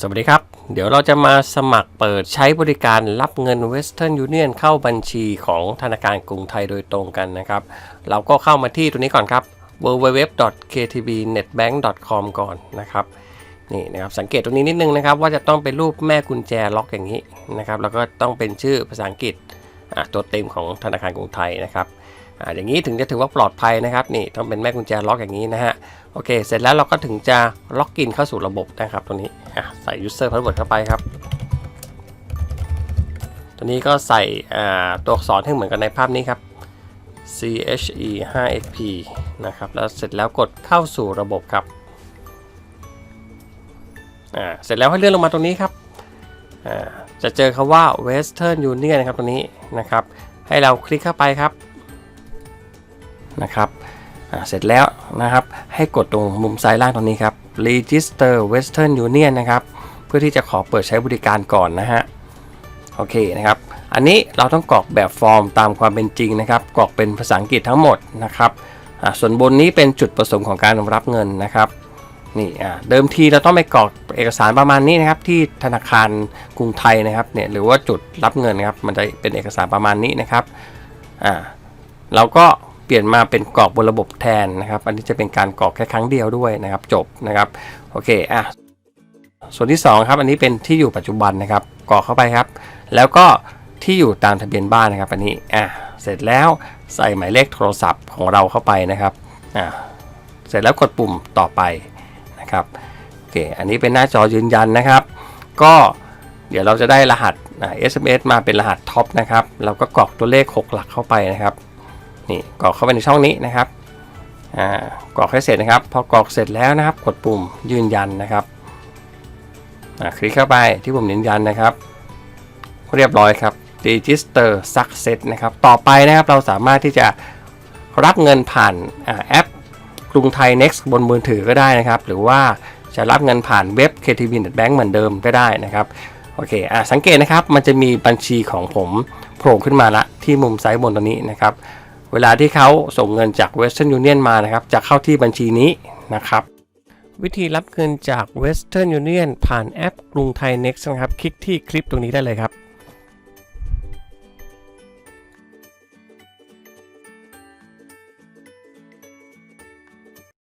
สวัสดีครับ เดี๋ยวเราจะมาสมัครเปิดใช้บริการรับเงิน Western Union เข้าบัญชีของธนาคารกรุงไทยโดยตรงกันนะครับ เราก็เข้ามาที่ตัวนี้ก่อนครับ www.ktbnetbank.com ก่อนนะครับนี่นะครับสังเกตตรงนี้นิดนึงนะครับว่าจะต้องเป็นรูปแม่กุญแจล็อกอย่างนี้นะครับแล้วก็ต้องเป็นชื่อภาษาอังกฤษตัวเต็มของธนาคารกรุงไทยนะครับ อ่าอย่างนี้ถึงจะถือว่าปลอดภัยนะครับนี่ต้องเป็นแม่กุญแจล็อกอย่างนี้นะฮะโอเค เสร็จแล้วเราก็ถึงจะล็อกอินเข้าสู่ระบบนะครับตรงนี้อะใส่ user password เข้าไปครับ ตัวนี้ก็ใส่อ่าตัวอักษรให้เหมือนกันในภาพนี้ครับ CHE 5XP นะครับแล้วเสร็จแล้วกดเข้าสู่ระบบครับอ่าเสร็จแล้วให้เลื่อนลงมาตรงนี้ครับอ่าจะเจอคำว่า Western Union นะครับตรงนี้นะครับ ให้เราคลิกเข้าไปครับ นะครับเสร็จแล้วนะครับให้กดตรงมุมซ้ายล่างตรงนี้ครับ Register Western Union นะครับ เพื่อที่จะขอเปิดใช้บริการก่อนนะฮะโอเคนะครับอันนี้เราต้องกรอกแบบฟอร์มตามความเป็นจริงนะครับกรอกเป็นภาษาอังกฤษทั้งหมดนะครับส่วนบนนี้เป็นจุดประสงค์ของการรับเงินนะครับนี่เดิมทีเราต้องไปกรอกเอกสารประมาณนี้นะครับที่ธนาคารกรุงไทยนะครับเนี่ยหรือว่าจุดรับเงินนะครับมันจะเป็นเอกสารประมาณนี้นะครับเราก็ เปลี่ยนมาเป็นกรอกบนระบบแทนนะครับ อันนี้จะเป็นการกรอกแค่ครั้งเดียวด้วยนะครับ จบนะครับโอเคอะส่วนที่สองครับอันนี้เป็นที่อยู่ปัจจุบันนะครับกรอกเข้าไปครับ แล้วก็ที่อยู่ตามทะเบียนบ้านนะครับ อันนี้อะเสร็จแล้วใส่หมายเลขโทรศัพท์ของเราเข้าไปนะครับอะเสร็จแล้วกดปุ่มต่อไปนะครับโอเคอันนี้เป็นหน้าจอยืนยันนะครับ ก็เดี๋ยวเราจะได้รหัสอ่า SMS มาเป็นรหัสท็อปนะครับ เราก็กรอกตัวเลข 6 หลักเข้าไปนะครับ นี่กรอกเข้าไปในช่องนี้นะครับอ่ากรอกให้เสร็จนะครับ พอกรอกเสร็จแล้วนะครับ กดปุ่มยืนยันนะครับอ่าคลิกเข้าไปที่ปุ่มยืนยันนะครับ เรียบร้อยครับ Register Success นะครับ ต่อไปนะครับเราสามารถที่จะรับเงินผ่านอ่าแอปกรุงไทย Next บนมือถือก็ได้นะครับ หรือว่าจะรับเงินผ่านเว็บ KTB Net Bank เหมือนเดิมก็ได้นะครับโอเคอะสังเกตนะครับมันจะมีบัญชีของผมโผล่ขึ้นมาละที่มุมซ้ายบนตรงนี้นะครับ เวลาที่เขาส่งเงินจาก Western Union มานะครับ จะเข้าที่บัญชีนี้นะครับ วิธีรับเงินจาก Western Union ผ่านแอปกรุงไทย Next นะครับ คลิกที่คลิปตรงนี้ได้เลยครับ